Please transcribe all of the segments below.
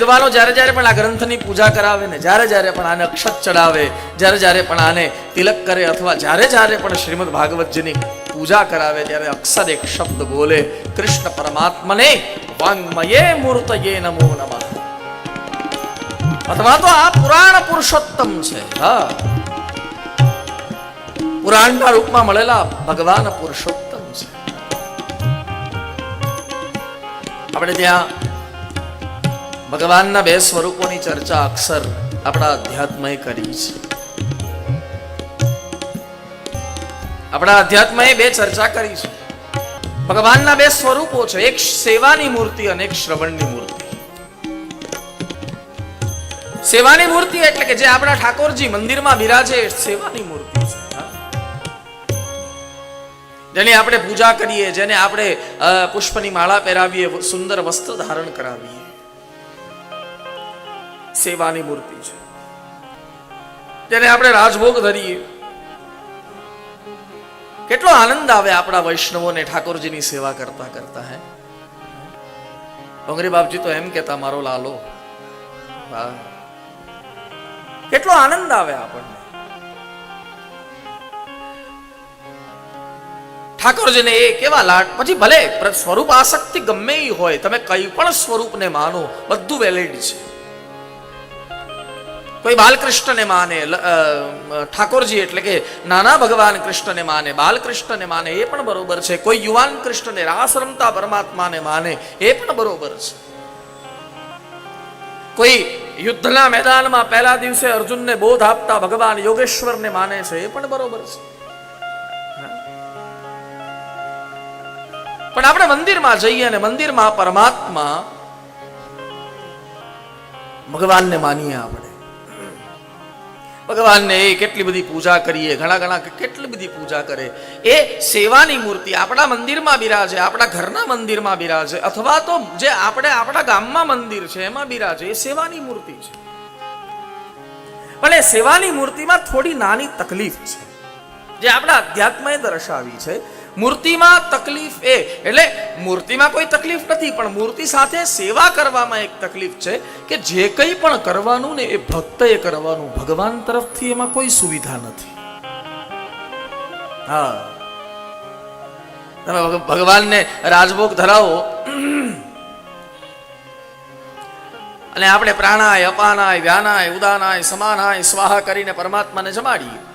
વિદ્વાનો જ્યારે જ્યારે પણ આ ગ્રંથની પૂજા કરાવે ને, જ્યારે જ્યારે પણ આને અક્ષત ચડાવે, જ્યારે જ્યારે પણ આને તિલક કરે અથવા જ્યારે જ્યારે પણ શ્રીમદ ભાગવતજીની પૂજા કરાવે, ત્યારે અક્ષર એક શબ્દ બોલે, કૃષ્ણ પરમાત્મને વાંગમયે મૂર્તયે નમો નમઃ. અથવા તો આ પુરાણ પુરુષોત્તમ છે. હા. પુરાણના રૂપમાં મળેલા ભગવાન પુરુષોત્તમ છે. આપણે ત્યાં ભગવાનના બે સ્વરૂપોની ચર્ચા અક્ષર આપણા અધ્યાત્મએ કરી છે. આપણા અધ્યાત્મએ બે ચર્ચા કરી છે. ભગવાનના બે સ્વરૂપો છે, એક સેવાની મૂર્તિ અને એક શ્રવણની મૂર્તિ. સેવાની મૂર્તિ એટલે કે જે આપણા ઠાકોરજી મંદિરમાં બિરાજે સેવાની મૂર્તિ જેની આપણે પૂજા કરીએ, જેને આપણે પુષ્પની માળા પહેરાવીએ, સુંદર વસ્ત્ર ધારણ કરાવીએ. સેવાની મૂર્તિ છે. જેને આપણે રાજભોગ ધરીએ. કેટલો આનંદ આવે આપણા વૈષ્ણવોને ઠાકોરજીની સેવા કરતા કરતા, હે? ડોંગરી બાપજી તો એમ કેતા મારો લાલો. કેટલો આનંદ આવે આપણને. ઠાકોરજીને એ કેવા લાટ પછી ભલે સ્વરૂપ આસક્તિ ગમે હોય, તમે કઈ પણ સ્વરૂપને માનો, બધું વેલિડ છે. કોઈ બાલકૃષ્ણને માને ઠાકોરજી એટલે કે નાના ભગવાન કૃષ્ણને માને, બાલકૃષ્ણને માને, એ પણ બરોબર છે. કોઈ યુવાન કૃષ્ણને રાસ રમતા પરમાત્માને માને, એ પણ બરોબર છે. કોઈ યુદ્ધના મેદાનમાં પહેલા દિવસે અર્જુનને બોધ આપતા ભગવાન યોગેશ્વરને માને છે, એ પણ બરોબર છે. પણ આપણે મંદિરમાં જઈએ અને મંદિરમાં પરમાત્મા ભગવાનને માનીએ આપણે. ભગવાનને એ કેટલી બધી પૂજા કરીએ, ઘણા ઘણા કેટલી બધી પૂજા કરે. એ સેવાની મૂર્તિ, આપણા મંદિરમાં બિરાજે, આપણા ઘરના મંદિરમાં બિરાજે, અથવા તો જે આપણે આપણા ગામમાં મંદિર છે, એમાં બિરાજે, એ સેવાની મૂર્તિ છે. પણ એ સેવાની મૂર્તિમાં થોડી નાની તકલીફ છે. જે આપણા અધ્યાત્મએ દર્શાવી છે મૂર્તિમાં તકલીફ એ. એટલે મૂર્તિમાં કોઈ તકલીફ નથી, પણ મૂર્તિ સાથે સેવા કરવામાં એક તકલીફ છે કે જે કંઈ પણ કરવાનું ને એ ભક્તએ કરવાનું. ભગવાન તરફથી એમાં કોઈ સુવિધા નથી. હા. તમે ભગવાનને રાજભોગ ધરાવો. અને આપણે પ્રાણાય, અપાનાય, વ્યાનાય, ઉદાનાય, સમાનાય, સ્વાહા કરીને પરમાત્માને જમાડીએ.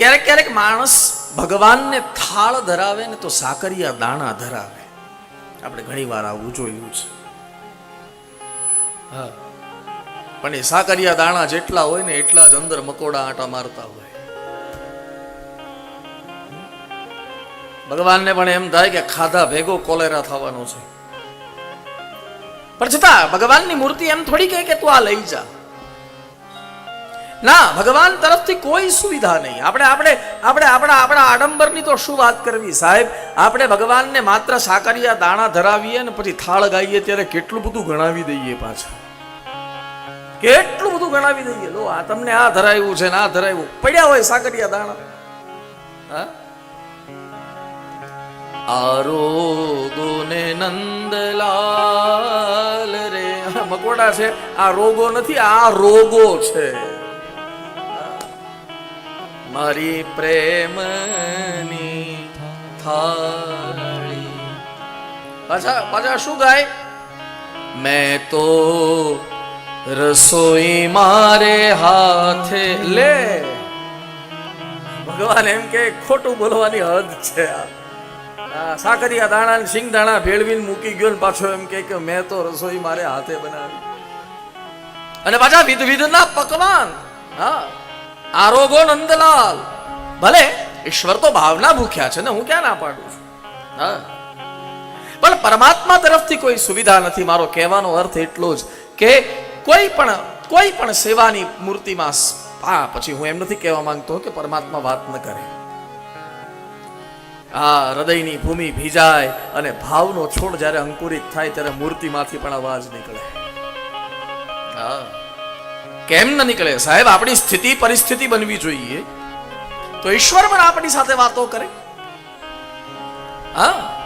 ક્યારેક ક્યારેક માણસ ભગવાનને થાળ ધરાવે ને તો સાકરિયા દાણા ધરાવે. આપણે ઘણી વાર આવું જોયું છે. હા. પણ એ સાકરિયા દાણા જેટલા હોય ને એટલા જ અંદર મકોડા આટા મારતા હોય. ભગવાનને પણ એમ થાય કે ખાધા ભેગો કોલેરા થવાનો છે. પણ છતાં ભગવાનની મૂર્તિ એમ થોડી કહે કે તું આ લઈ જા. ના, ભગવાન તરફથી કોઈ સુવિધા નહીં. આપણે આપણે આપણે, આપણા આપણા આડંબરની તો શું વાત કરવી સાહેબ? આપણે ભગવાનને માત્ર સાકરિયા દાણા ધરાવીએ ને પછી થાળ ગાઈએ ત્યારે કેટલું બધું ગણાવી દઈએ પાછા? કેટલું બધું ગણાવી દઈએ? લો, આ તમને આ ધરાવ્યું છે ને આ ધરાવ્યું. પડ્યા હોય સાકરિયા દાણા. આરોગો ને નંદલાલ રે. મકોડા છે. આ રોગો નથી, આ રોગો છે. મારી પ્રેમની થાળી. પાછા પાછા શું ગાય? મેં તો રસોઈ મારે હાથે લે. ભગવાન એમ કે, ખોટું બોલવાની હદ છે સાકરિયા દાણા ને સિંગ દાણા ભેળવીને મૂકી ગયો ને પાછો એમ કે મેં તો રસોઈ મારે હાથે બનાવી. અને પાછા વિધ વિધના પકવાન. હા. આરોગો નંદલાલ. ભલે, ઈશ્વર તો ભાવના ભૂખ્યા છે ને હું ક્યાં ના પાડું હા. પણ પરમાત્મા તરફથી કોઈ સુવિધા નથી. મારો કહેવાનો અર્થ એટલો જ કે કોઈ પણ કોઈ પણ સેવાની મૂર્તિમાં હા, પછી હું એમ નથી કહેવા માંગતો કે પરમાત્મા વાત ન કરે. આ હૃદયની ભૂમિ ભીજાય અને ભાવનો છોડ જ્યારે અંકુરિત થાય ત્યારે મૂર્તિમાંથી પણ અવાજ નીકળે. હા. કેમ ન નીકળે? સાહેબ, આપણી સ્થિતિ પરિસ્થિતિ બનવી જોઈએ. તો ઈશ્વર પણ આપણી સાથે વાતો કરે. હા?